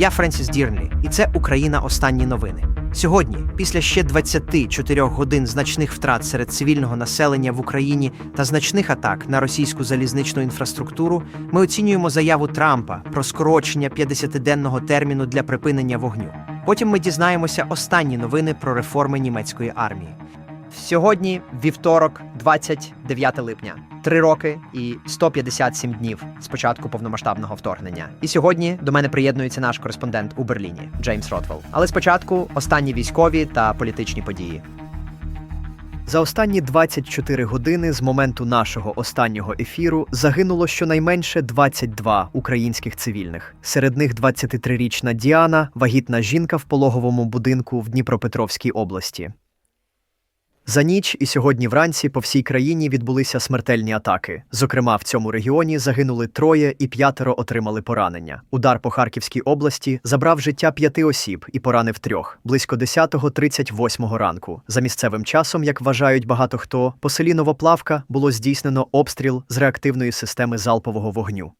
Я Френсіс Дірнлі, і це Україна. Останні новини. Сьогодні, після ще 24 годин значних втрат серед цивільного населення в Україні та значних атак на російську залізничну інфраструктуру, ми оцінюємо заяву Трампа про скорочення 50-денного терміну для припинення вогню. Потім ми дізнаємося останні новини про реформи німецької армії. Сьогодні вівторок, 29 липня. Три роки і 157 днів з початку повномасштабного вторгнення. І сьогодні до мене приєднується наш кореспондент у Берліні Джеймс Ротвелл. Але спочатку останні військові та політичні події. За останні 24 години з моменту нашого останнього ефіру загинуло щонайменше 22 українських цивільних. Серед них 23-річна Діана, вагітна жінка в пологовому будинку в Дніпропетровській області. За ніч і сьогодні вранці по всій країні відбулися смертельні атаки. Зокрема, в цьому регіоні загинули троє і п'ятеро отримали поранення. Удар по Харківській області забрав життя п'яти осіб і поранив трьох близько 10.38 ранку. За місцевим часом, як вважають багато хто, по селі Новоплавка було здійснено обстріл з реактивної системи залпового вогню.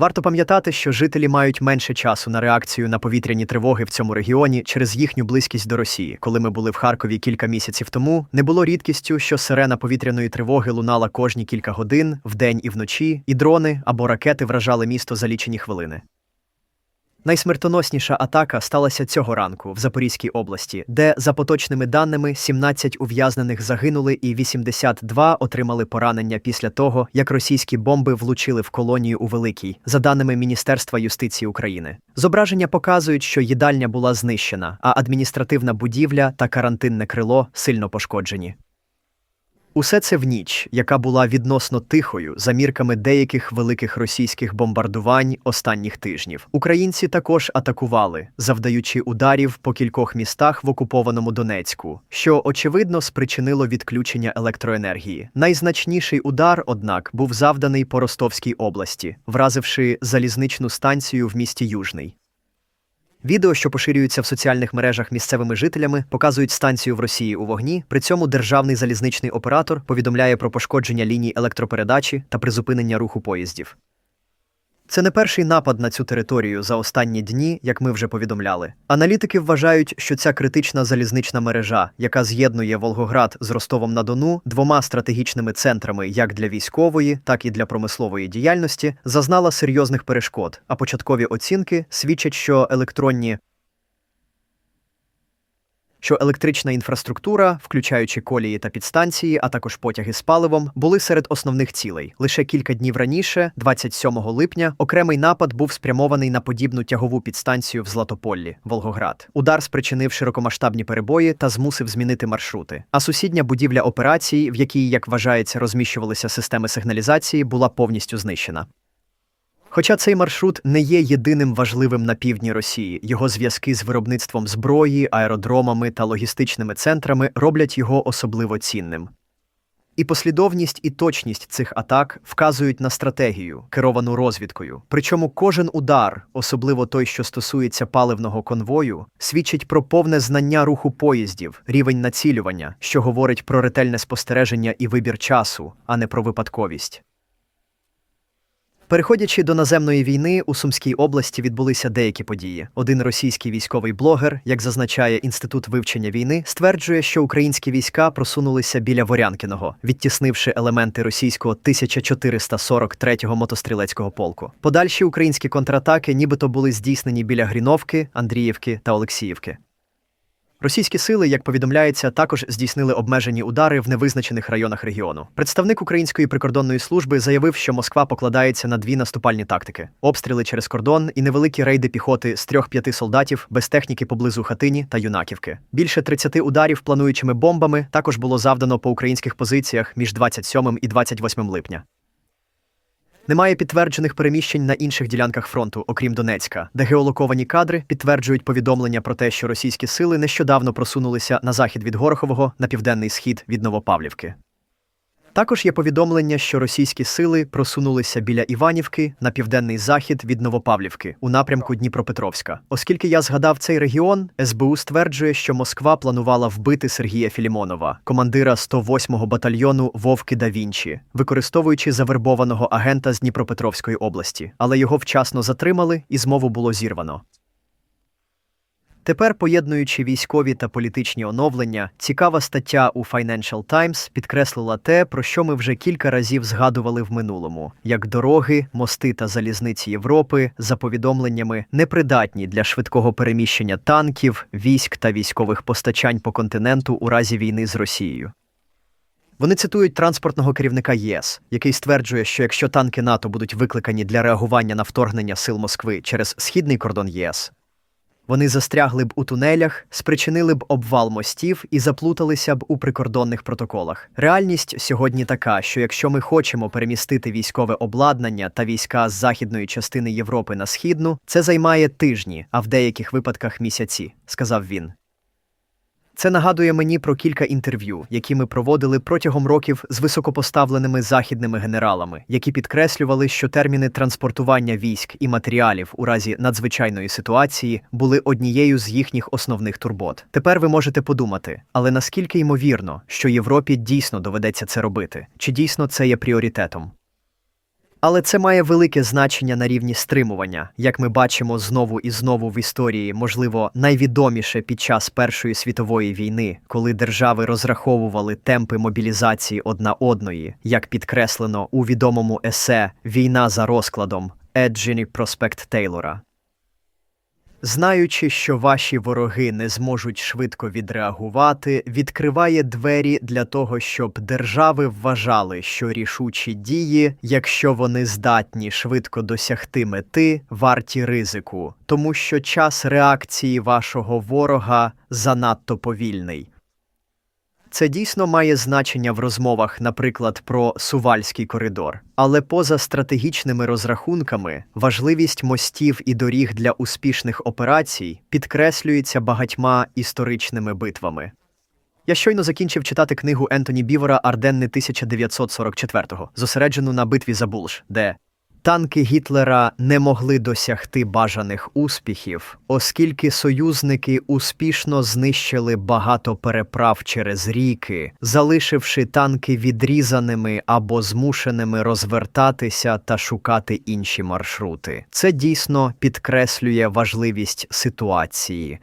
Варто пам'ятати, що жителі мають менше часу на реакцію на повітряні тривоги в цьому регіоні через їхню близькість до Росії. Коли ми були в Харкові кілька місяців тому, не було рідкістю, що сирена повітряної тривоги лунала кожні кілька годин, вдень і вночі, і дрони або ракети вражали місто за лічені хвилини. Найсмертоносніша атака сталася цього ранку в Запорізькій області, де, за поточними даними, 17 ув'язнених загинули і 82 отримали поранення після того, як російські бомби влучили в колонію у Великій, за даними Міністерства юстиції України. Зображення показують, що їдальня була знищена, а адміністративна будівля та карантинне крило сильно пошкоджені. Усе це в ніч, яка була відносно тихою за мірками деяких великих російських бомбардувань останніх тижнів. Українці також атакували, завдаючи ударів по кількох містах в окупованому Донецьку, що очевидно спричинило відключення електроенергії. Найзначніший удар, однак, був завданий по Ростовській області, вразивши залізничну станцію в місті Южний. Відео, що поширюються в соціальних мережах місцевими жителями, показують станцію в Росії у вогні. При цьому державний залізничний оператор повідомляє про пошкодження ліній електропередачі та призупинення руху поїздів. Це не перший напад на цю територію за останні дні, як ми вже повідомляли. Аналітики вважають, що ця критична залізнична мережа, яка з'єднує Волгоград з Ростовом на Дону двома стратегічними центрами як для військової, так і для промислової діяльності, зазнала серйозних перешкод. А початкові оцінки свідчать, що електронні що електрична інфраструктура, включаючи колії та підстанції, а також потяги з паливом, були серед основних цілей. Лише кілька днів раніше, 27 липня, окремий напад був спрямований на подібну тягову підстанцію в Златополлі, Волгоград. Удар спричинив широкомасштабні перебої та змусив змінити маршрути. А сусідня будівля операції, в якій, як вважається, розміщувалися системи сигналізації, була повністю знищена. Хоча цей маршрут не є єдиним важливим на півдні Росії, його зв'язки з виробництвом зброї, аеродромами та логістичними центрами роблять його особливо цінним. І послідовність і точність цих атак вказують на стратегію, керовану розвідкою. Причому кожен удар, особливо той, що стосується паливного конвою, свідчить про повне знання руху поїздів, рівень націлювання, що говорить про ретельне спостереження і вибір часу, а не про випадковість. Переходячи до наземної війни, у Сумській області відбулися деякі події. Один російський військовий блогер, як зазначає інститут вивчення війни, стверджує, що українські війська просунулися біля Ворянкіного, відтіснивши елементи російського 1443-го мотострілецького полку. Подальші українські контратаки, нібито були здійснені біля Гріновки, Андріївки та Олексіївки. Російські сили, як повідомляється, також здійснили обмежені удари в невизначених районах регіону. Представник української прикордонної служби заявив, що Москва покладається на дві наступальні тактики: обстріли через кордон і невеликі рейди піхоти з трьох-п'яти солдатів без техніки поблизу хатині та юнаківки. Більше 30 ударів плануючими бомбами також було завдано по українських позиціях між 27 і 28 липня. Немає підтверджених переміщень на інших ділянках фронту, окрім Донецька, де геолоковані кадри підтверджують повідомлення про те, що російські сили нещодавно просунулися на захід від Горохового на південний схід від Новопавлівки. Також є повідомлення, що російські сили просунулися біля Іванівки на південний захід від Новопавлівки у напрямку Дніпропетровська. Оскільки я згадав цей регіон, СБУ стверджує, що Москва планувала вбити Сергія Філімонова, командира 108-го батальйону Вовки да Вінчі, використовуючи завербованого агента з Дніпропетровської області, але його вчасно затримали і змову було зірвано. Тепер, поєднуючи військові та політичні оновлення, цікава стаття у Financial Times підкреслила те, про що ми вже кілька разів згадували в минулому: як дороги, мости та залізниці Європи, за повідомленнями, непридатні для швидкого переміщення танків, військ та військових постачань по континенту у разі війни з Росією. Вони цитують транспортного керівника ЄС, який стверджує, що якщо танки НАТО будуть викликані для реагування на вторгнення сил Москви через східний кордон ЄС, вони застрягли б у тунелях, спричинили б обвал мостів і заплуталися б у прикордонних протоколах. Реальність сьогодні така, що якщо ми хочемо перемістити військове обладнання та війська з західної частини Європи на східну, це займає тижні, а в деяких випадках місяці, сказав він. Це нагадує мені про кілька інтерв'ю, які ми проводили протягом років з високопоставленими західними генералами, які підкреслювали, що терміни транспортування військ і матеріалів у разі надзвичайної ситуації були однією з їхніх основних турбот. Тепер ви можете подумати, але наскільки ймовірно, що Європі дійсно доведеться це робити, чи дійсно це є пріоритетом? Але це має велике значення на рівні стримування, як ми бачимо знову і знову в історії, можливо, найвідоміше під час Першої світової війни, коли держави розраховували темпи мобілізації одна одної, як підкреслено у відомому есе Війна за розкладом Еджені Проспект Тейлора. Знаючи, що ваші вороги не зможуть швидко відреагувати, відкриває двері для того, щоб держави вважали, що рішучі дії, якщо вони здатні швидко досягти мети, варті ризику, тому що час реакції вашого ворога занадто повільний. Це дійсно має значення в розмовах, наприклад, про Сувальський коридор. Але поза стратегічними розрахунками, важливість мостів і доріг для успішних операцій підкреслюється багатьма історичними битвами. Я щойно закінчив читати книгу Ентоні Бівера Арденни 1944-го, зосереджену на битві за Булш, де Танки Гітлера не могли досягти бажаних успіхів, оскільки союзники успішно знищили багато переправ через ріки, залишивши танки відрізаними або змушеними розвертатися та шукати інші маршрути. Це дійсно підкреслює важливість ситуації.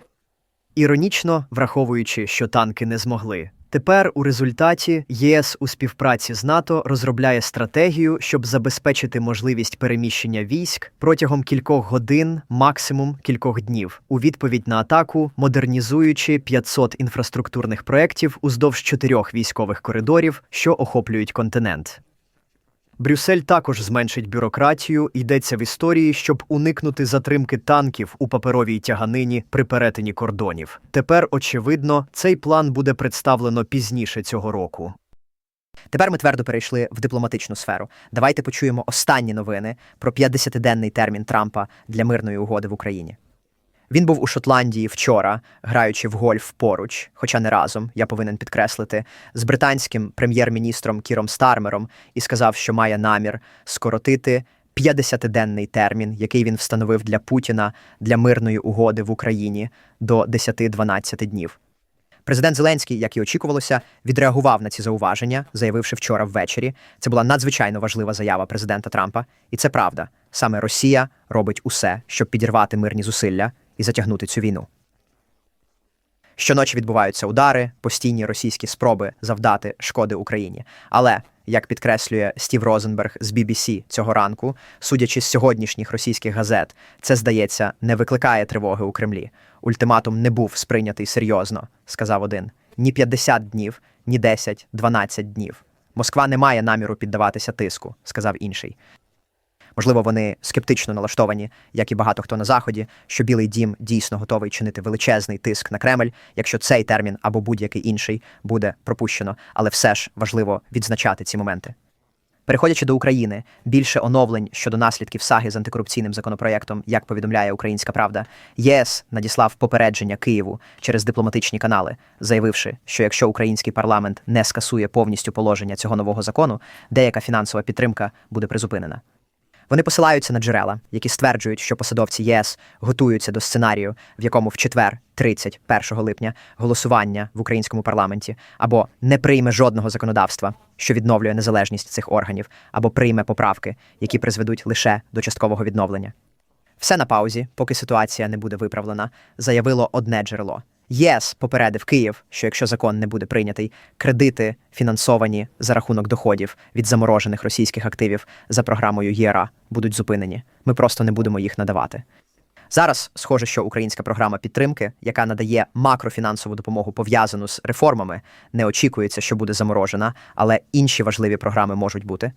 Іронічно, враховуючи, що танки не змогли. Тепер у результаті ЄС у співпраці з НАТО розробляє стратегію, щоб забезпечити можливість переміщення військ протягом кількох годин, максимум кількох днів, у відповідь на атаку, модернізуючи 500 інфраструктурних проєктів уздовж чотирьох військових коридорів, що охоплюють континент. Брюссель також зменшить бюрократію, йдеться в історії, щоб уникнути затримки танків у паперовій тяганині при перетині кордонів. Тепер, очевидно, цей план буде представлено пізніше цього року. Тепер ми твердо перейшли в дипломатичну сферу. Давайте почуємо останні новини про 50-денний термін Трампа для мирної угоди в Україні. Він був у Шотландії вчора, граючи в гольф поруч, хоча не разом, я повинен підкреслити, з британським прем'єр-міністром Кіром Стармером і сказав, що має намір скоротити 50-денний термін, який він встановив для Путіна для мирної угоди в Україні до 10-12 днів. Президент Зеленський, як і очікувалося, відреагував на ці зауваження, заявивши вчора ввечері. Це була надзвичайно важлива заява президента Трампа, і це правда. Саме Росія робить усе, щоб підірвати мирні зусилля і затягнути цю війну. Щоночі відбуваються удари, постійні російські спроби завдати шкоди Україні. Але, як підкреслює Стів Розенберг з BBC цього ранку, судячи з сьогоднішніх російських газет, це здається не викликає тривоги у Кремлі. Ультиматум не був сприйнятий серйозно, сказав один. Ні 50 днів, ні 10, 12 днів. Москва не має наміру піддаватися тиску, сказав інший. Можливо, вони скептично налаштовані, як і багато хто на заході, що Білий Дім дійсно готовий чинити величезний тиск на Кремль, якщо цей термін або будь-який інший буде пропущено, але все ж важливо відзначати ці моменти. Переходячи до України, більше оновлень щодо наслідків саги з антикорупційним законопроєктом, як повідомляє Українська Правда, ЄС надіслав попередження Києву через дипломатичні канали, заявивши, що якщо український парламент не скасує повністю положення цього нового закону, деяка фінансова підтримка буде призупинена. Вони посилаються на джерела, які стверджують, що посадовці ЄС готуються до сценарію, в якому в четвер, 31 липня, голосування в українському парламенті або не прийме жодного законодавства, що відновлює незалежність цих органів, або прийме поправки, які призведуть лише до часткового відновлення. Все на паузі, поки ситуація не буде виправлена, заявило одне джерело. ЄС попередив Київ, що якщо закон не буде прийнятий, кредити, фінансовані за рахунок доходів від заморожених російських активів за програмою ЄРА, будуть зупинені. Ми просто не будемо їх надавати. Зараз схоже, що українська програма підтримки, яка надає макрофінансову допомогу пов'язану з реформами, не очікується, що буде заморожена, але інші важливі програми можуть бути.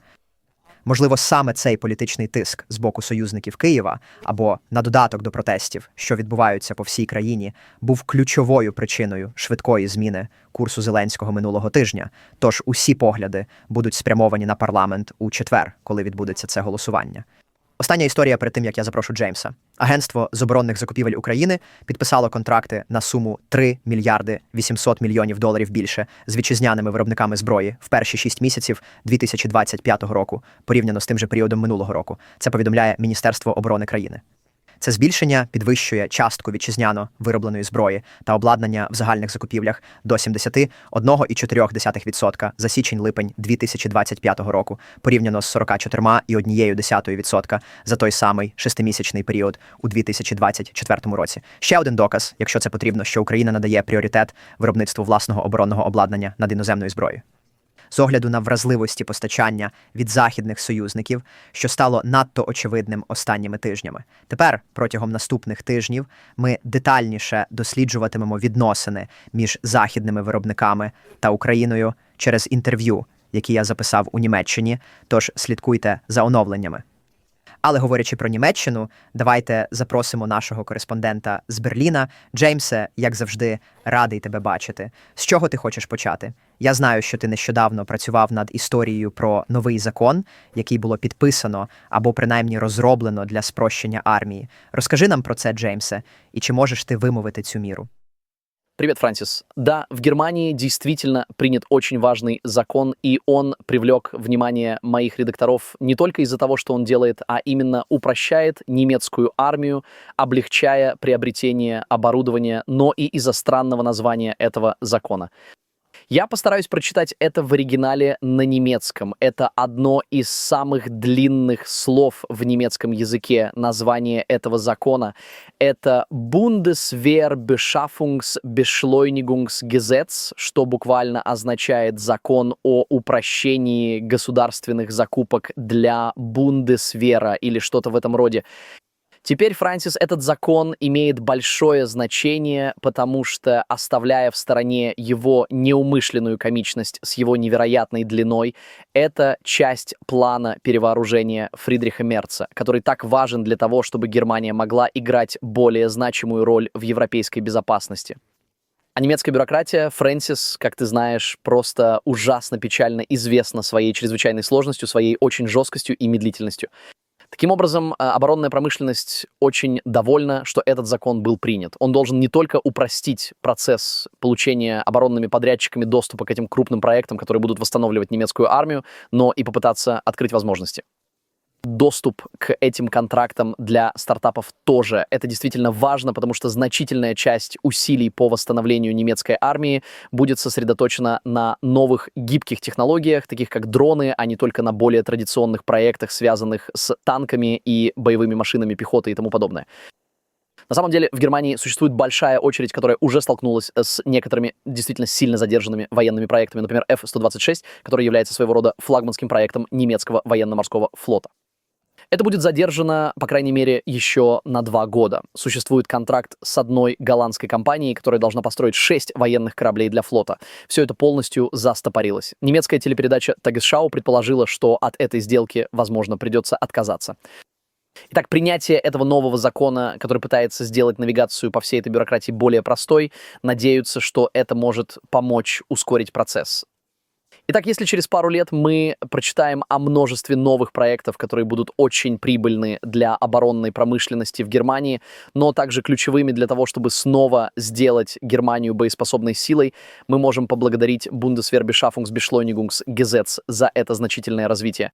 Можливо, саме цей політичний тиск з боку союзників Києва або на додаток до протестів, що відбуваються по всій країні, був ключовою причиною швидкої зміни курсу Зеленського минулого тижня. Тож усі погляди будуть спрямовані на парламент у четвер, коли відбудеться це голосування. Остання історія перед тим, як я запрошу Джеймса. Агентство з оборонних закупівель України підписало контракти на суму 3 мільярди 800 мільйонів доларів більше з вітчизняними виробниками зброї в перші 6 місяців 2025 року, порівняно з тим же періодом минулого року. Це повідомляє Міністерство оборони країни. Це збільшення підвищує частку вітчизняно виробленої зброї та обладнання в загальних закупівлях до 71,4% за січень-липень 2025 року, порівняно з 44,1% за той самий шестимісячний період у 2024 році. Ще один доказ, якщо це потрібно, що Україна надає пріоритет виробництву власного оборонного обладнання над іноземною зброєю з огляду на вразливості постачання від західних союзників, що стало надто очевидним останніми тижнями. Тепер, протягом наступних тижнів, ми детальніше досліджуватимемо відносини між західними виробниками та Україною через інтерв'ю, які я записав у Німеччині. Тож слідкуйте за оновленнями. Але говорячи про Німеччину, давайте запросимо нашого кореспондента з Берліна. Джеймсе, як завжди, радий тебе бачити. З чого ти хочеш почати? Я знаю, що ти нещодавно працював над історією про новий закон, який було підписано або принаймні розроблено для спрощення армії. Розкажи нам про це, Джеймсе, і чи можеш ти вимовити цю міру? Привет, Франсис. Да, в Германии действительно принят очень важный закон, и он привлек внимание моих редакторов не только из-за того, что он делает, а именно упрощает немецкую армию, облегчая приобретение оборудования, но и из-за странного названия этого закона. Я постараюсь прочитать это в оригинале на немецком. Это одно из самых длинных слов в немецком языке, название этого закона. Это Bundeswehrbeschaffungs-Beschleunigungsgesetz, что буквально означает закон о упрощении государственных закупок для Бундесвера или что-то в этом роде. Теперь, Франсис, этот закон имеет большое значение, потому что, оставляя в стороне его неумышленную комичность с его невероятной длиной, это часть плана перевооружения Фридриха Мерца, который так важен для того, чтобы Германия могла играть более значимую роль в европейской безопасности. А немецкая бюрократия, Фрэнсис, как ты знаешь, просто ужасно печально известна своей чрезвычайной сложностью, своей очень жесткостью и медлительностью. Таким образом, а, оборонная промышленность очень довольна, что этот закон был принят. Он должен не только упростить процесс получения оборонными подрядчиками доступа к этим крупным проектам, которые будут восстанавливать немецкую армию, но и попытаться открыть возможности доступ к этим контрактам для стартапов тоже. Это действительно важно, потому что значительная часть усилий по восстановлению немецкой армии будет сосредоточена на новых гибких технологиях, таких как дроны, а не только на более традиционных проектах, связанных с танками и боевыми машинами пехоты и тому подобное. На самом деле в Германии существует большая очередь, которая уже столкнулась с некоторыми действительно сильно задержанными военными проектами, например, F-126, который является своего рода флагманским проектом немецкого военно-морского флота. Это будет задержано, по крайней мере, еще на два года. Существует контракт с одной голландской компанией, которая должна построить шесть военных кораблей для флота. Все это полностью застопорилось. Немецкая телепередача Тагесшау предположила, что от этой сделки, возможно, придется отказаться. Итак, принятие этого нового закона, который пытается сделать навигацию по всей этой бюрократии более простой, надеются, что это может помочь ускорить процесс. Итак, если через пару лет мы прочитаем о множестве новых проектов, которые будут очень прибыльны для оборонной промышленности в Германии, но также ключевыми для того, чтобы снова сделать Германию боеспособной силой, мы можем поблагодарить Bundeswehrbeschaffungsbeschleunigungsgesetz за это значительное развитие.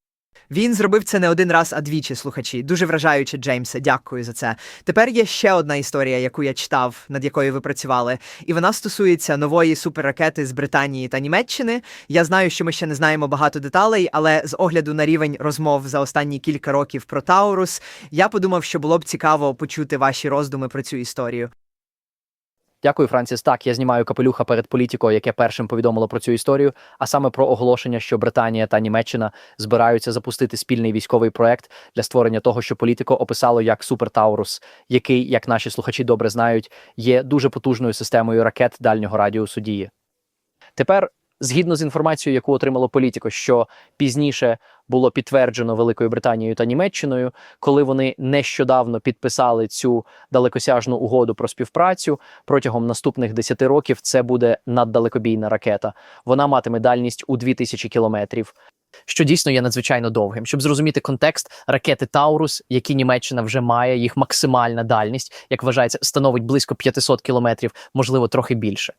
Він зробив це не один раз, а двічі, слухачі. Дуже вражаюче, Джеймсе. Дякую за це. Тепер є ще одна історія, яку я читав, над якою ви працювали, і вона стосується нової суперракети з Британії та Німеччини. Я знаю, що ми ще не знаємо багато деталей, але з огляду на рівень розмов за останні кілька років про Таурус, я подумав, що було б цікаво почути ваші роздуми про цю історію. Дякую, Франсіс. Так, я знімаю капелюха перед політикою, яке першим повідомило про цю історію, а саме про оголошення, що Британія та Німеччина збираються запустити спільний військовий проект для створення того, що політико описало як Супер Таурус, який, як наші слухачі добре знають, є дуже потужною системою ракет дальнього радіусу дії. Тепер, згідно з інформацією, яку отримало політико, що пізніше було підтверджено Великою Британією та Німеччиною, коли вони нещодавно підписали цю далекосяжну угоду про співпрацю, протягом наступних 10 років це буде наддалекобійна ракета. Вона матиме дальність у 2000 кілометрів. що дійсно є надзвичайно довгим. Щоб зрозуміти контекст, ракети Таурус, які Німеччина вже має, їх максимальна дальність, як вважається, становить близько 500 кілометрів, можливо, трохи більше.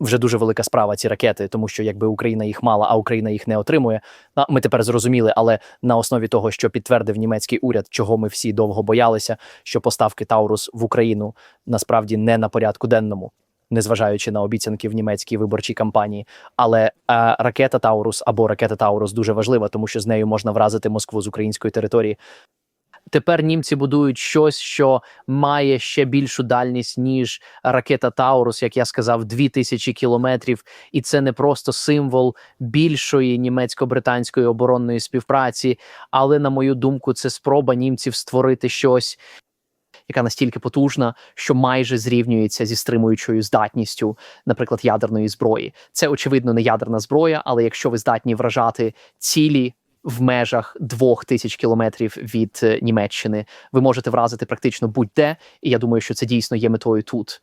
Вже дуже велика справа ці ракети, тому що якби Україна їх мала, а Україна їх не отримує. Ми тепер зрозуміли, але на основі того, що підтвердив німецький уряд, чого ми всі довго боялися, що поставки Таурус в Україну насправді не на порядку денному, незважаючи на обіцянки в німецькій виборчій кампанії. Але е, ракета Таурус або ракета Таурус дуже важлива, тому що з нею можна вразити Москву з української території. Тепер німці будують щось, що має ще більшу дальність, ніж ракета Таурус, як я сказав, 2000 кілометрів. І це не просто символ більшої німецько-британської оборонної співпраці, але, на мою думку, це спроба німців створити щось, яка настільки потужна, що майже зрівнюється зі стримуючою здатністю, наприклад, ядерної зброї. Це очевидно не ядерна зброя, але якщо ви здатні вражати цілі. В межах двох тисяч кілометрів від е, Німеччини ви можете вразити практично будь-де, і я думаю, що це дійсно є метою тут.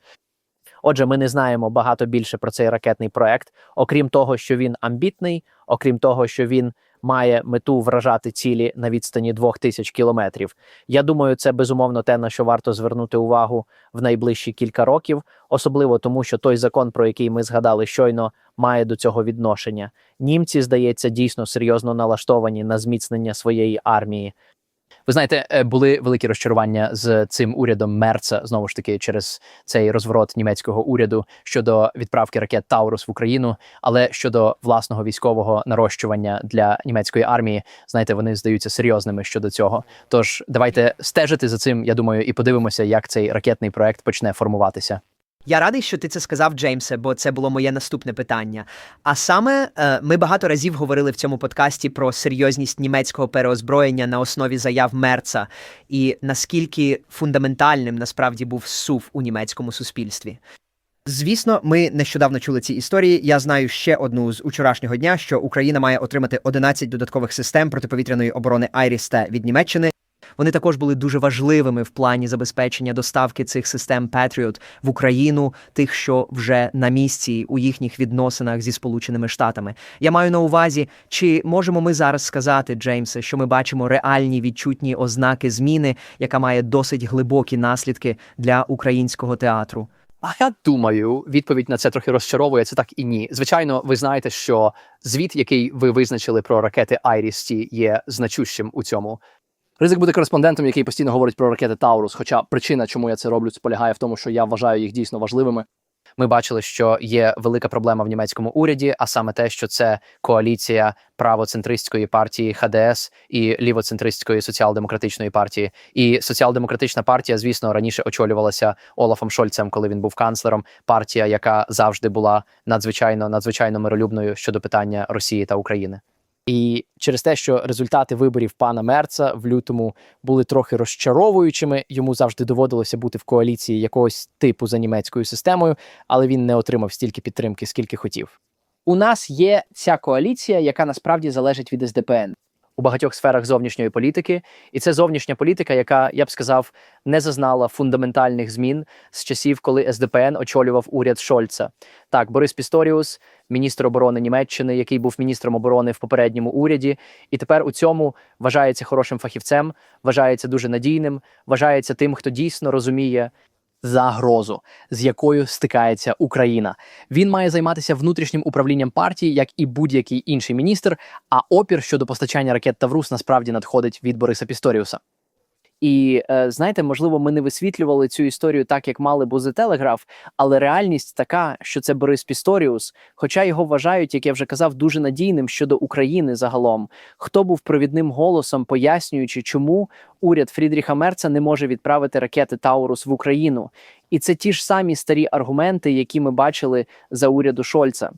Отже, ми не знаємо багато більше про цей ракетний проект, окрім того, що він амбітний, окрім того, що він має мету вражати цілі на відстані 2000 кілометрів. Я думаю, це безумовно те, на що варто звернути увагу в найближчі кілька років, особливо тому, що той закон, про який ми згадали щойно, має до цього відношення. Німці, здається, дійсно серйозно налаштовані на зміцнення своєї армії. Ви знаєте, е, були великі розчарування з цим урядом Мерца, знову ж таки, через цей розворот німецького уряду щодо відправки ракет Таурус в Україну, але щодо власного військового нарощування для німецької армії, знаєте, вони здаються серйозними щодо цього. Тож давайте стежити за цим. Я думаю, і подивимося, як цей ракетний проект почне формуватися. Я радий, що ти це сказав, Джеймсе, бо це було моє наступне питання. А саме е, ми багато разів говорили в цьому подкасті про серйозність німецького переозброєння на основі заяв Мерца і наскільки фундаментальним насправді був сув у німецькому суспільстві. Звісно, ми нещодавно чули ці історії. Я знаю ще одну з учорашнього дня, що Україна має отримати 11 додаткових систем протиповітряної оборони Айріс-Т від Німеччини. Вони також були дуже важливими в плані забезпечення доставки цих систем Patriot в Україну, тих, що вже на місці у їхніх відносинах зі Сполученими Штатами. Я маю на увазі, чи можемо ми зараз сказати, Джеймсе, що ми бачимо реальні відчутні ознаки зміни, яка має досить глибокі наслідки для українського театру. А я думаю, відповідь на це трохи розчаровує. Це так і ні. Звичайно, ви знаєте, що звіт, який ви визначили про ракети Айрісті, є значущим у цьому. Ризик буде кореспондентом, який постійно говорить про ракети Таурус. Хоча причина, чому я це роблю, полягає в тому, що я вважаю їх дійсно важливими. Ми бачили, що є велика проблема в німецькому уряді, а саме те, що це коаліція правоцентристської партії ХДС і лівоцентристської соціал-демократичної партії. І соціал-демократична партія, звісно, раніше очолювалася Олафом Шольцем, коли він був канцлером. Партія, яка завжди була надзвичайно надзвичайно миролюбною щодо питання Росії та України. І через те, що результати виборів пана Мерца в лютому були трохи розчаровуючими, йому завжди доводилося бути в коаліції якогось типу за німецькою системою, але він не отримав стільки підтримки, скільки хотів. У нас є ця коаліція, яка насправді залежить від СДПН. У багатьох сферах зовнішньої політики, і це зовнішня політика, яка я б сказав не зазнала фундаментальних змін з часів, коли СДПН очолював уряд Шольца. Так, Борис Пісторіус, міністр оборони Німеччини, який був міністром оборони в попередньому уряді, і тепер у цьому вважається хорошим фахівцем, вважається дуже надійним, вважається тим, хто дійсно розуміє загрозу, з якою стикається Україна. Він має займатися внутрішнім управлінням партії, як і будь-який інший міністр. А опір щодо постачання ракет Таврус насправді надходить від Бориса Пісторіуса. І е, знаєте, можливо, ми не висвітлювали цю історію так, як мали б у The але реальність така, що це Борис Пісторіус, хоча його вважають, як я вже казав, дуже надійним щодо України загалом. Хто був провідним голосом, пояснюючи, чому уряд Фрідріха Мерца не може відправити ракети Таурус в Україну. І це ті ж самі старі аргументи, які ми бачили за уряду Шольца.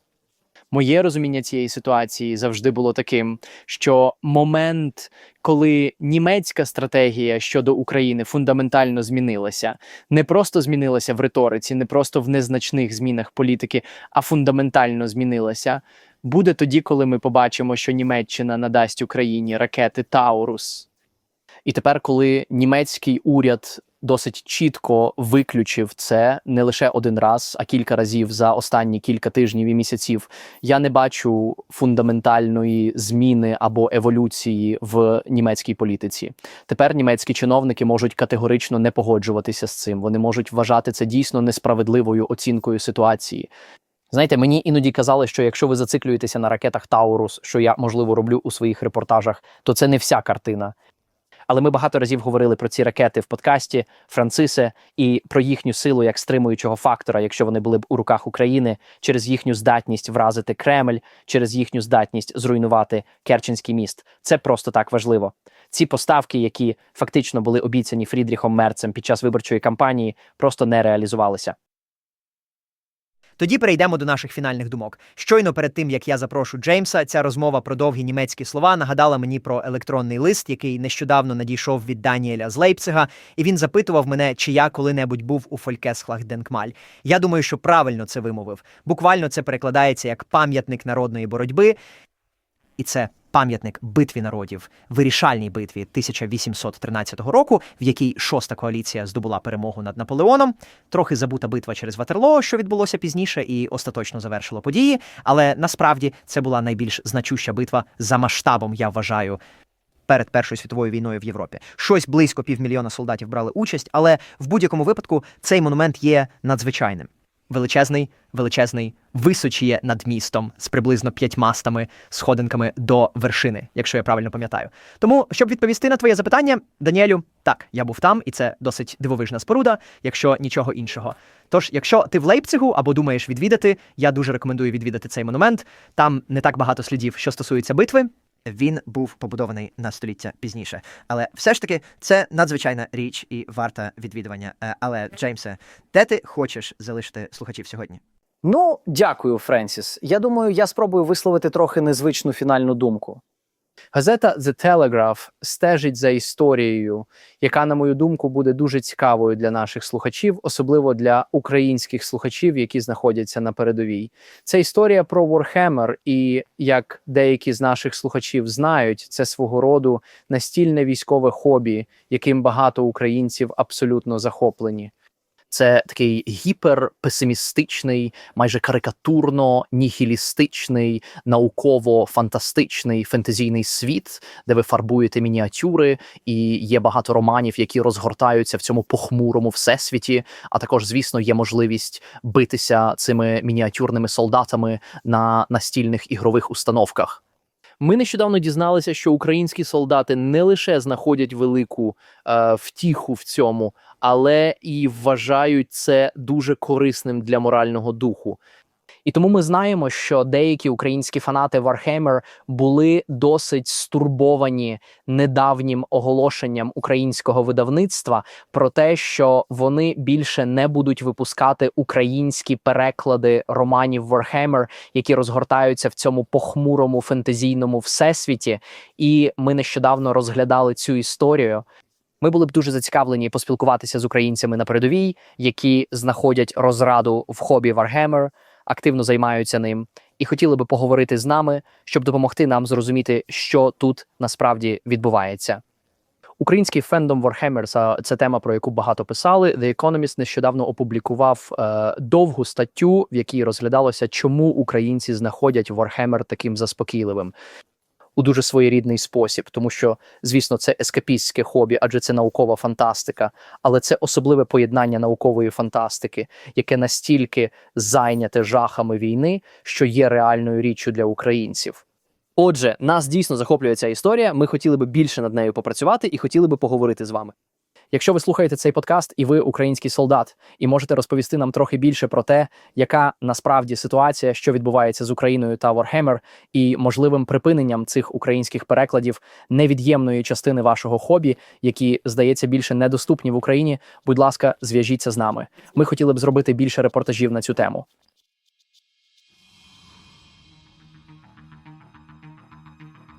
Моє розуміння цієї ситуації завжди було таким, що момент, коли німецька стратегія щодо України фундаментально змінилася, не просто змінилася в риториці, не просто в незначних змінах політики, а фундаментально змінилася, буде тоді, коли ми побачимо, що Німеччина надасть Україні ракети Таурус. І тепер, коли німецький уряд досить чітко виключив це не лише один раз, а кілька разів за останні кілька тижнів і місяців, я не бачу фундаментальної зміни або еволюції в німецькій політиці. Тепер німецькі чиновники можуть категорично не погоджуватися з цим. Вони можуть вважати це дійсно несправедливою оцінкою ситуації. Знаєте, мені іноді казали, що якщо ви зациклюєтеся на ракетах Таурус, що я можливо роблю у своїх репортажах, то це не вся картина. Але ми багато разів говорили про ці ракети в подкасті Францисе і про їхню силу як стримуючого фактора, якщо вони були б у руках України, через їхню здатність вразити Кремль, через їхню здатність зруйнувати Керченський міст. Це просто так важливо. Ці поставки, які фактично були обіцяні Фрідріхом Мерцем під час виборчої кампанії, просто не реалізувалися. Тоді перейдемо до наших фінальних думок. Щойно перед тим як я запрошу Джеймса, ця розмова про довгі німецькі слова нагадала мені про електронний лист, який нещодавно надійшов від Даніеля з Лейпцига, і він запитував мене, чи я коли-небудь був у Фолькесхлахденкмаль. Я думаю, що правильно це вимовив. Буквально це перекладається як пам'ятник народної боротьби, і це пам'ятник битві народів, вирішальній битві 1813 року, в якій шоста коаліція здобула перемогу над Наполеоном. Трохи забута битва через Ватерлоо, що відбулося пізніше, і остаточно завершило події. Але насправді це була найбільш значуща битва за масштабом, я вважаю. Перед Першою світовою війною в Європі щось близько півмільйона солдатів брали участь, але в будь-якому випадку цей монумент є надзвичайним. Величезний, величезний, височіє над містом з приблизно п'ятьма стами сходинками до вершини, якщо я правильно пам'ятаю. Тому, щоб відповісти на твоє запитання, Даніелю, так, я був там, і це досить дивовижна споруда, якщо нічого іншого. Тож, якщо ти в Лейпцигу або думаєш відвідати, я дуже рекомендую відвідати цей монумент. Там не так багато слідів, що стосується битви. Він був побудований на століття пізніше, але все ж таки це надзвичайна річ і варта відвідування. Е, Але Джеймсе, де ти хочеш залишити слухачів сьогодні? Ну, дякую, Френсіс. Я думаю, я спробую висловити трохи незвичну фінальну думку. Газета The Telegraph стежить за історією, яка, на мою думку, буде дуже цікавою для наших слухачів, особливо для українських слухачів, які знаходяться на передовій. Це історія про Warhammer, і як деякі з наших слухачів знають, це свого роду настільне військове хобі, яким багато українців абсолютно захоплені. Це такий гіперпесимістичний, майже карикатурно нігілістичний, науково-фантастичний фентезійний світ, де ви фарбуєте мініатюри, і є багато романів, які розгортаються в цьому похмурому всесвіті. А також, звісно, є можливість битися цими мініатюрними солдатами на настільних ігрових установках. Ми нещодавно дізналися, що українські солдати не лише знаходять велику е, втіху в цьому, але і вважають це дуже корисним для морального духу. І тому ми знаємо, що деякі українські фанати Warhammer були досить стурбовані недавнім оголошенням українського видавництва про те, що вони більше не будуть випускати українські переклади романів Warhammer, які розгортаються в цьому похмурому фентезійному всесвіті. І ми нещодавно розглядали цю історію. Ми були б дуже зацікавлені поспілкуватися з українцями на передовій, які знаходять розраду в хобі Warhammer, активно займаються ним, і хотіли би поговорити з нами, щоб допомогти нам зрозуміти, що тут насправді відбувається. Український фендом Warhammer – це тема, про яку багато писали. The Economist нещодавно опублікував е, довгу статтю, в якій розглядалося, чому українці знаходять Warhammer таким заспокійливим у дуже своєрідний спосіб, тому що, звісно, це ескапістське хобі, адже це наукова фантастика, але це особливе поєднання наукової фантастики, яке настільки зайняте жахами війни, що є реальною річчю для українців. Отже, нас дійсно захоплює ця історія. Ми хотіли би більше над нею попрацювати і хотіли би поговорити з вами. Якщо ви слухаєте цей подкаст і ви український солдат, і можете розповісти нам трохи більше про те, яка насправді ситуація, що відбувається з Україною та Warhammer, і можливим припиненням цих українських перекладів невід'ємної частини вашого хобі, які здається більше недоступні в Україні, будь ласка, зв'яжіться з нами. Ми хотіли б зробити більше репортажів на цю тему.